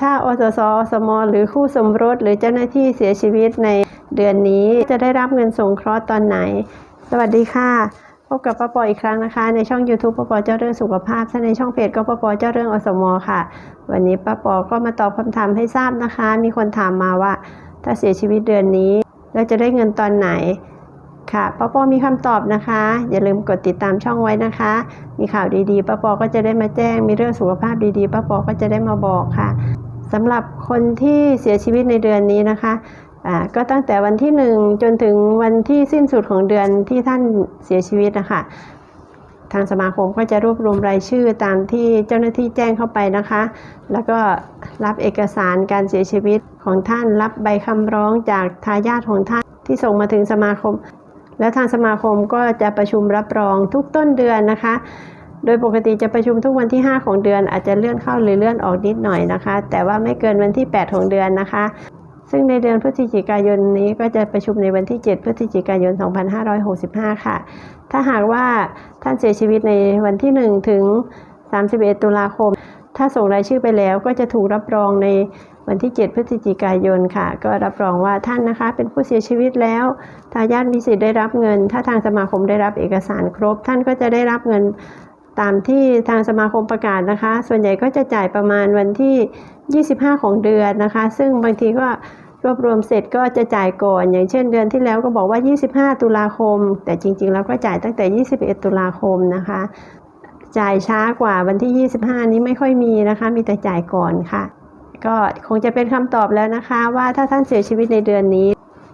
ถ้าอสสอสมหรือคู่สมรสหรือเจ้าหน้าที่เสียชีวิตในเดือนนี้จะได้รับเงินสงเคราะห์ตอนไหน สวัสดีค่ะ พบกับป้าปออีกครั้งนะคะ ในช่อง YouTube ป้าปอเจ้าเรื่องสุขภาพถ้าในช่องเพจก็ป้าปอเจ้าเรื่องอสมค่ะ วันนี้ป้าปอก็มาตอบคำถามให้ทราบนะคะ มีคนถามมาว่า ถ้าเสียชีวิตเดือนนี้แล้วจะได้เงินตอนไหนค่ะป้าปอมีคำตอบนะคะ อย่าลืมกดติดตามช่องไว้นะคะ มีข่าวดีๆป้าปอก็จะได้มาแจ้งมีเรื่องสุขภาพดีๆป้าปอก็จะได้มาบอกค่ะ สำหรับคนที่เสียชีวิตในเดือนนี้นะคะก็ตั้งแต่วันที่หนึ่งจนถึงวันที่สิ้นสุดของเดือนที่ท่านเสียชีวิตนะคะทางสมาคมก็จะรวบรวมรายชื่อตามที่เจ้าหน้าที่แจ้งเข้าไปนะคะ แล้วก็รับเอกสารการเสียชีวิตของท่าน รับใบคำร้องจากทายาทของท่านที่ส่งมาถึงสมาคม และทางสมาคมก็จะประชุมรับรองทุกต้นเดือนนะคะ โดยปกติจะประชุมทุกวันที่ 5 ของเดือนอาจจะเลื่อนเข้าหรือเลื่อนออกนิดหน่อยนะคะ แต่ว่าไม่เกินวันที่ 8 ของเดือนนะคะ ซึ่งในเดือนพฤศจิกายนนี้ก็จะประชุมในวันที่ 7 พฤศจิกายน 2565 ค่ะ ถ้าหากว่าท่านเสียชีวิตในวันที่ 1 ถึง 31 ตุลาคม ถ้าส่งรายชื่อไปแล้วก็จะถูกรับรองในวันที่ 7 พฤศจิกายนค่ะ ก็รับรองว่าท่านนะคะ เป็นผู้เสียชีวิตแล้วทายาทมีสิทธิ์ได้รับเงิน ถ้าทางสมาคมได้รับเอกสารครบ ท่านก็จะได้รับเงิน ตามที่ทางสมาคมประกาศนะคะ ส่วนใหญ่ก็จะจ่ายประมาณวันที่ 25 ของเดือนนะคะ ซึ่งบางทีก็รวบรวมเสร็จก็จะจ่ายก่อน อย่างเช่นเดือนที่แล้วก็บอกว่า 25 ตุลาคม แต่จริงๆแล้วก็จ่ายตั้งแต่ 21 ตุลาคมนะคะ จ่ายช้ากว่าวันที่ 25 นี้ไม่ค่อยมีนะคะ มีแต่จ่ายก่อนค่ะ ก็คงจะเป็นคำตอบแล้วนะคะ ว่าถ้าท่านเสียชีวิตในเดือนนี้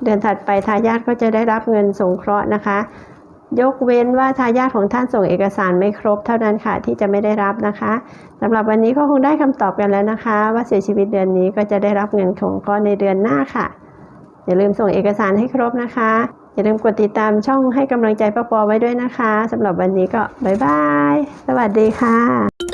เดือนถัดไปทายาทก็จะได้รับเงินสงเคราะห์นะคะ ยกเว้นว่าทายาทของท่านส่งเอกสารไม่ครบเท่านั้นค่ะ ที่จะไม่ได้รับนะคะสำหรับวันนี้ก็คงได้คำตอบกันแล้วนะคะ ว่าเสียชีวิตเดือนนี้ก็จะได้รับเงินของก้อนในเดือนหน้าค่ะ อย่าลืมส่งเอกสารให้ครบนะคะ อย่าลืมกดติดตามช่องให้กำลังใจป้าปอไว้ด้วยนะคะสำหรับวันนี้ก็บ๊ายบาย สวัสดีค่ะ